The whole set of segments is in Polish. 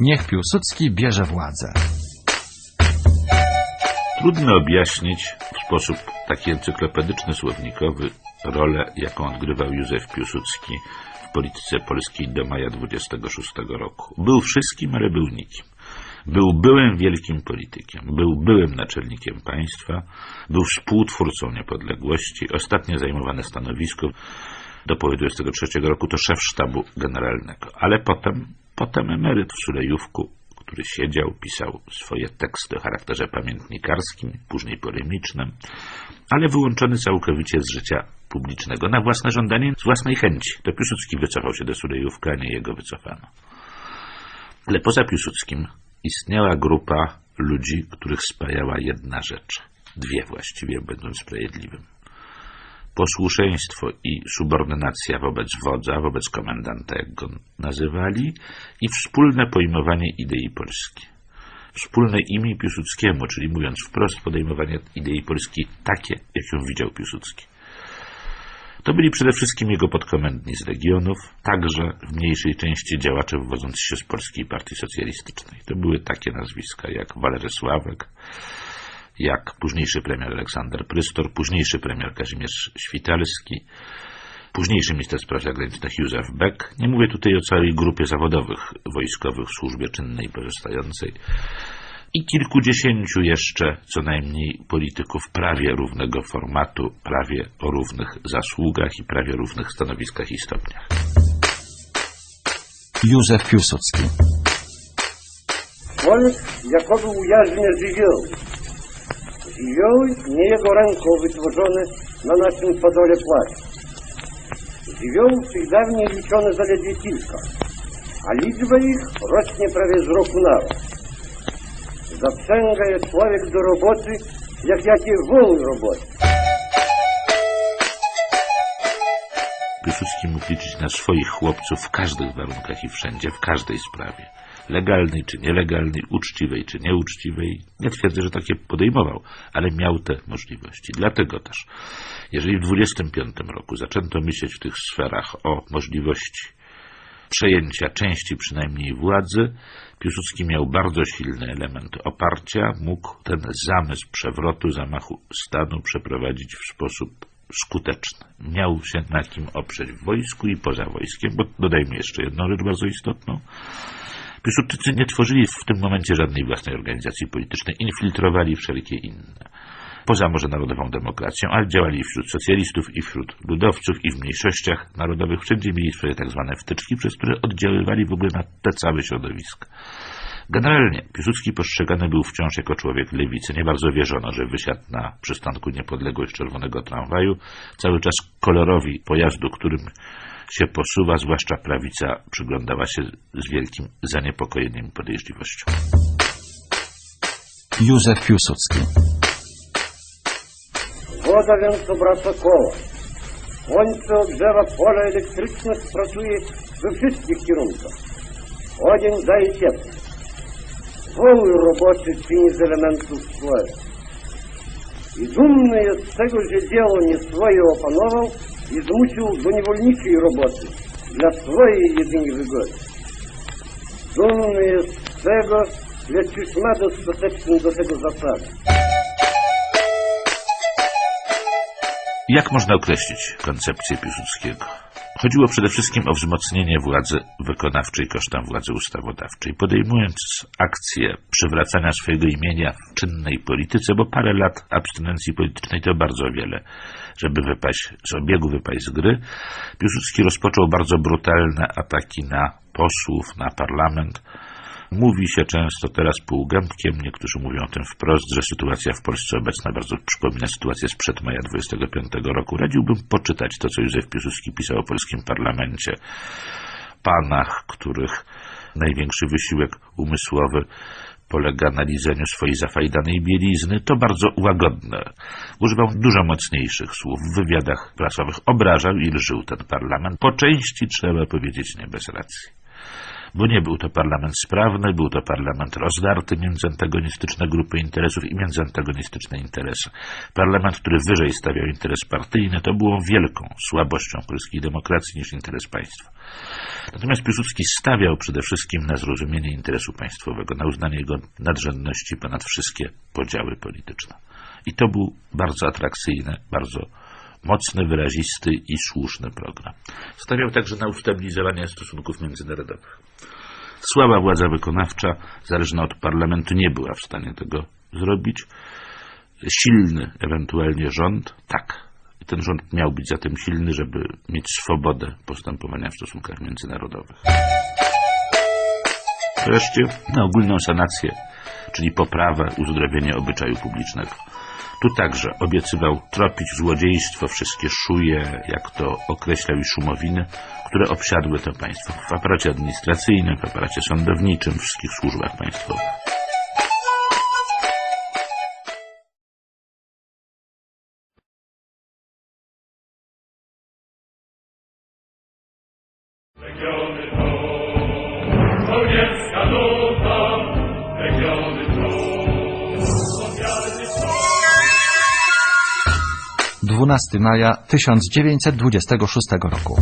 Niech Piłsudski bierze władzę. Trudno objaśnić w sposób taki encyklopedyczny, słownikowy rolę, jaką odgrywał Józef Piłsudski w polityce polskiej do maja 26 roku. Był wszystkim, ale był nikim. Był byłym wielkim politykiem, był byłym naczelnikiem państwa, był współtwórcą niepodległości, ostatnio zajmowane stanowisko do połowy 23 roku to szef sztabu generalnego, ale potem, potem emeryt w Sulejówku, który siedział, pisał swoje teksty o charakterze pamiętnikarskim, później polemicznym, ale wyłączony całkowicie z życia publicznego, na własne żądanie, z własnej chęci. To Piłsudski wycofał się do Sulejówka, a nie jego wycofano. Ale poza Piłsudskim istniała grupa ludzi, których spajała jedna rzecz. Dwie właściwie, będąc sprawiedliwym. Posłuszeństwo i subordynacja wobec wodza, wobec komendanta, jak go nazywali, i wspólne pojmowanie idei Polski. Wspólne imię Piłsudskiemu, czyli mówiąc wprost, podejmowanie idei Polski takie, jak ją widział Piłsudski. To byli przede wszystkim jego podkomendni z regionów, także w mniejszej części działacze wywodzący się z Polskiej Partii Socjalistycznej. To były takie nazwiska jak Walery Sławek, jak późniejszy premier Aleksander Prystor, późniejszy premier Kazimierz Świtalski, późniejszy minister spraw zagranicznych Józef Beck. Nie mówię tutaj o całej grupie zawodowych wojskowych w służbie czynnej pozostającej i kilkudziesięciu jeszcze co najmniej polityków prawie równego formatu, prawie o równych zasługach i prawie równych stanowiskach i stopniach. Józef Piłsudski. Człowiek jakoby ujarzmia żywioł. Żywioły nie jego ręką wytworzone na naszym podole płaci. Żywiołów tych dawniej liczone zaledwie kilka, a liczba ich rośnie prawie z roku na rok. Zaprzęga je człowiek do roboty, jak jakie woły roboty. Piłsudski mógł liczyć na swoich chłopców w każdych warunkach i wszędzie, w każdej sprawie. Legalnej czy nielegalnej, uczciwej czy nieuczciwej. Nie twierdzę, że takie podejmował, ale miał te możliwości. Dlatego też, jeżeli w 25 roku zaczęto myśleć w tych sferach o możliwości przejęcia części przynajmniej władzy, Piłsudski miał bardzo silny element oparcia, mógł ten zamysł przewrotu, zamachu stanu przeprowadzić w sposób skuteczny. Miał się na kim oprzeć w wojsku i poza wojskiem, bo dodajmy jeszcze jedną rzecz bardzo istotną. Piłsudczycy nie tworzyli w tym momencie żadnej własnej organizacji politycznej, infiltrowali wszelkie inne. Poza może narodową demokracją, ale działali wśród socjalistów, i wśród ludowców, i w mniejszościach narodowych. Wszędzie mieli swoje tak zwane wtyczki, przez które oddziaływali w ogóle na te całe środowiska. Generalnie Piłsudski postrzegany był wciąż jako człowiek lewicy. Nie bardzo wierzono, że wysiadł na przystanku Niepodległość czerwonego tramwaju. Cały czas kolorowi pojazdu, którym się posuwa, zwłaszcza prawica, przyglądała się z wielkim zaniepokojeniem i podejrzliwością. Józef Piłsudski. Woda więc obraca koła. Słońce ogrzewa pole elektryczne, pracuje we wszystkich kierunkach. Ogień daje ciepło. Woły roboczy czyni z elementów człowieka. I dumny jest z tego, że dzieło nie swoje opanował i zmusił do niewolniczej roboty dla swojej jedynie wygody. Dumny jest z tego, lecz już ma Jak można określić koncepcję Piłsudskiego? Chodziło przede wszystkim o wzmocnienie władzy wykonawczej kosztem władzy ustawodawczej, podejmując akcję przywracania swojego imienia w czynnej polityce, bo parę lat abstynencji politycznej to bardzo wiele, żeby wypaść z obiegu, wypaść z gry. Piłsudski rozpoczął bardzo brutalne ataki na posłów, na parlament, Mówi się często teraz półgębkiem, niektórzy mówią o tym wprost, że sytuacja w Polsce obecna bardzo przypomina sytuację sprzed maja 25 roku. Radziłbym poczytać to, co Józef Piłsudski pisał o polskim parlamencie, panach, których największy wysiłek umysłowy polega na lizeniu swojej zafajdanej bielizny, to bardzo łagodne. Używał dużo mocniejszych słów w wywiadach prasowych. Obrażał i lżył ten parlament. Po części trzeba powiedzieć nie bez racji. Bo nie był to parlament sprawny, był to parlament rozdarty między antagonistyczne grupy interesów i między antagonistyczne interesy. Parlament, który wyżej stawiał interes partyjny, to było wielką słabością polskiej demokracji niż interes państwa. Natomiast Piłsudski stawiał przede wszystkim na zrozumienie interesu państwowego, na uznanie jego nadrzędności ponad wszystkie podziały polityczne. I to był bardzo atrakcyjny, bardzo mocny, wyrazisty i słuszny program. Stawiał także na ustabilizowanie stosunków międzynarodowych. Słaba władza wykonawcza, zależna od parlamentu, nie była w stanie tego zrobić. Silny ewentualnie rząd, tak. Ten rząd miał być zatem silny, żeby mieć swobodę postępowania w stosunkach międzynarodowych. Wreszcie na ogólną sanację, czyli poprawę, uzdrowienie obyczaju publicznego. Tu także obiecywał tropić złodziejstwo, wszystkie szuje, jak to określał i szumowiny, które obsiadły to państwo w aparacie administracyjnym, w aparacie sądowniczym, wszystkich służbach państwowych. To, 12 maja 1926 roku.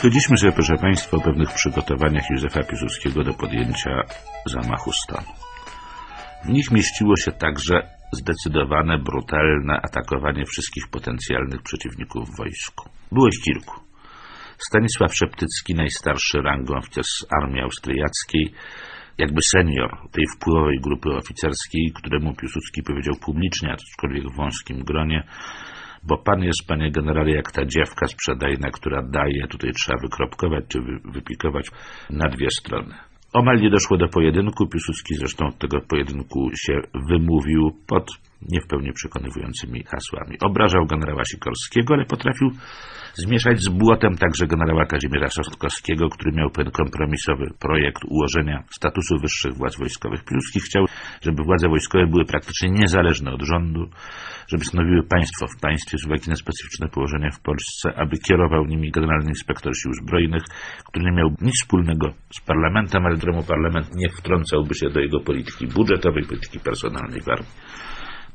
Powiedzieliśmy sobie, proszę Państwa, o pewnych przygotowaniach Józefa Piłsudskiego do podjęcia zamachu stanu. W nich mieściło się także zdecydowane, brutalne atakowanie wszystkich potencjalnych przeciwników w wojsku. Ich kilku. Stanisław Szeptycki, najstarszy rangą oficer z armii austriackiej, jakby senior tej wpływowej grupy oficerskiej, któremu Piłsudski powiedział publicznie, aczkolwiek w wąskim gronie, bo pan jest, panie generale, jak ta dziewka sprzedajna, która daje, tutaj trzeba wykropkować czy wy, wypikować na dwie strony. Omal nie doszło do pojedynku, Piłsudski zresztą od tego pojedynku się wymówił pod nie w pełni przekonywującymi hasłami. Obrażał generała Sikorskiego, ale potrafił zmieszać z błotem także generała Kazimierza Sosnkowskiego, który miał pewien kompromisowy projekt ułożenia statusu wyższych władz wojskowych. Piłsudski chciał, żeby władze wojskowe były praktycznie niezależne od rządu, żeby stanowiły państwo w państwie z uwagi na specyficzne położenie w Polsce, aby kierował nimi generalny inspektor sił zbrojnych, który nie miał nic wspólnego z parlamentem, ale któremu parlament nie wtrącałby się do jego polityki budżetowej, polityki personalnej w armii.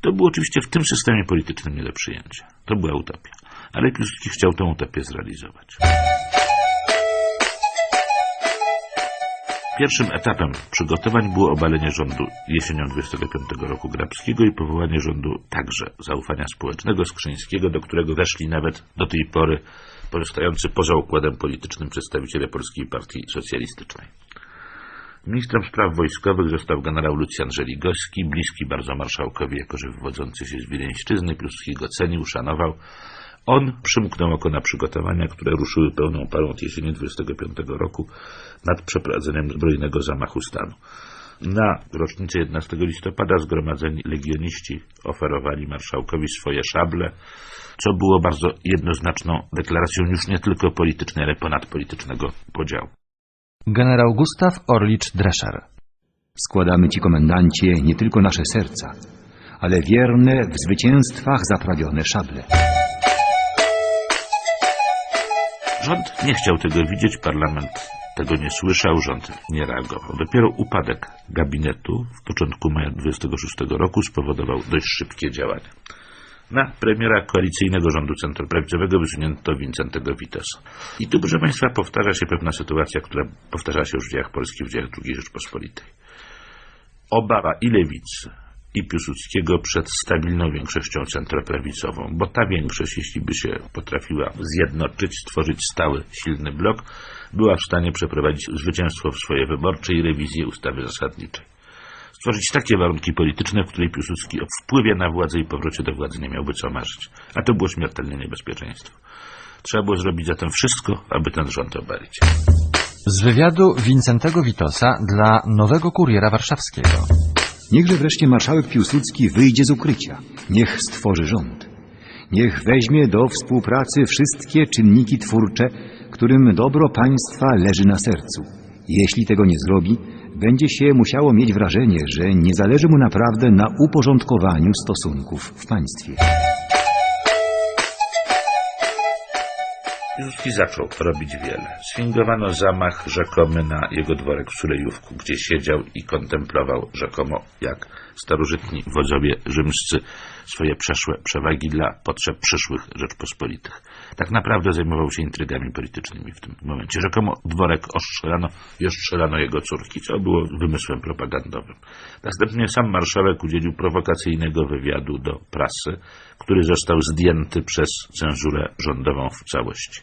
To było oczywiście w tym systemie politycznym nie do przyjęcia. To była utopia. Ale Piłsudski chciał tę utopię zrealizować. Pierwszym etapem przygotowań było obalenie rządu jesienią 25 roku Grabskiego i powołanie rządu także zaufania społecznego Skrzyńskiego, do którego weszli nawet do tej pory pozostający poza układem politycznym przedstawiciele Polskiej Partii Socjalistycznej. Ministrem spraw wojskowych został generał Lucjan Żeligowski, bliski bardzo marszałkowi, jako że wywodzący się z Wileńszczyzny. Piłsudski go cenił, szanował. On przymknął oko na przygotowania, które ruszyły pełną parą od jesieni 25 roku nad przeprowadzeniem zbrojnego zamachu stanu. Na rocznicę 11 listopada zgromadzeni legioniści oferowali marszałkowi swoje szable, co było bardzo jednoznaczną deklaracją już nie tylko politycznej, ale ponadpolitycznego podziału. Generał Gustaw Orlicz Drescher. Składamy Ci, komendancie, nie tylko nasze serca, ale wierne w zwycięstwach zaprawione szable. Rząd nie chciał tego widzieć, parlament tego nie słyszał, rząd nie reagował. Dopiero upadek gabinetu w początku maja 26 roku spowodował dość szybkie działania. Na premiera koalicyjnego rządu centroprawicowego wysunięto Wincentego Witosa. I tu, proszę Państwa, powtarza się pewna sytuacja, która powtarza się już w dziejach polskich, w dziejach II Rzeczpospolitej. Obawa i lewicy, i Piłsudskiego przed stabilną większością centroprawicową, bo ta większość, jeśli by się potrafiła zjednoczyć, stworzyć stały, silny blok, była w stanie przeprowadzić zwycięstwo w swojej wyborczej rewizji ustawy zasadniczej. Stworzyć takie warunki polityczne, w której Piłsudski o wpływie na władzę i powrocie do władzy nie miałby co marzyć. A to było śmiertelne niebezpieczeństwo. Trzeba było zrobić zatem wszystko, aby ten rząd obalić. Z wywiadu Wincentego Witosa dla Nowego Kuriera Warszawskiego. Niechże wreszcie marszałek Piłsudski wyjdzie z ukrycia. Niech stworzy rząd. Niech weźmie do współpracy wszystkie czynniki twórcze, którym dobro państwa leży na sercu. Jeśli tego nie zrobi, będzie się musiało mieć wrażenie, że nie zależy mu naprawdę na uporządkowaniu stosunków w państwie. Piłsudski zaczął robić wiele. Sfingowano zamach rzekomy na jego dworek w Sulejówku, gdzie siedział i kontemplował rzekomo, jak starożytni wodzowie rzymscy swoje przeszłe przewagi dla potrzeb przyszłych Rzeczpospolitych. Tak naprawdę zajmował się intrygami politycznymi w tym momencie. Rzekomo dworek ostrzelano i ostrzelano jego córki, co było wymysłem propagandowym. Następnie sam marszałek udzielił prowokacyjnego wywiadu do prasy, który został zdjęty przez cenzurę rządową w całości.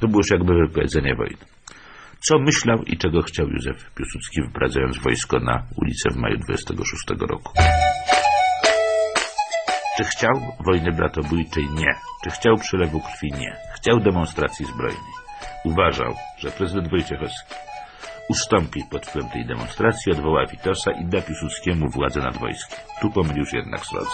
To było już jakby wypowiedzenie wojny. Co myślał i czego chciał Józef Piłsudski, wyprowadzając wojsko na ulicę w maju 26 roku? Czy chciał wojny bratobójczej? Nie. Czy chciał przelewu krwi? Nie. Chciał demonstracji zbrojnej. Uważał, że prezydent Wojciechowski ustąpi pod wpływem tej demonstracji, odwoła Witosa i da Piłsudskiemu władzę nad wojskiem. Tu pomylił się jednak srodze.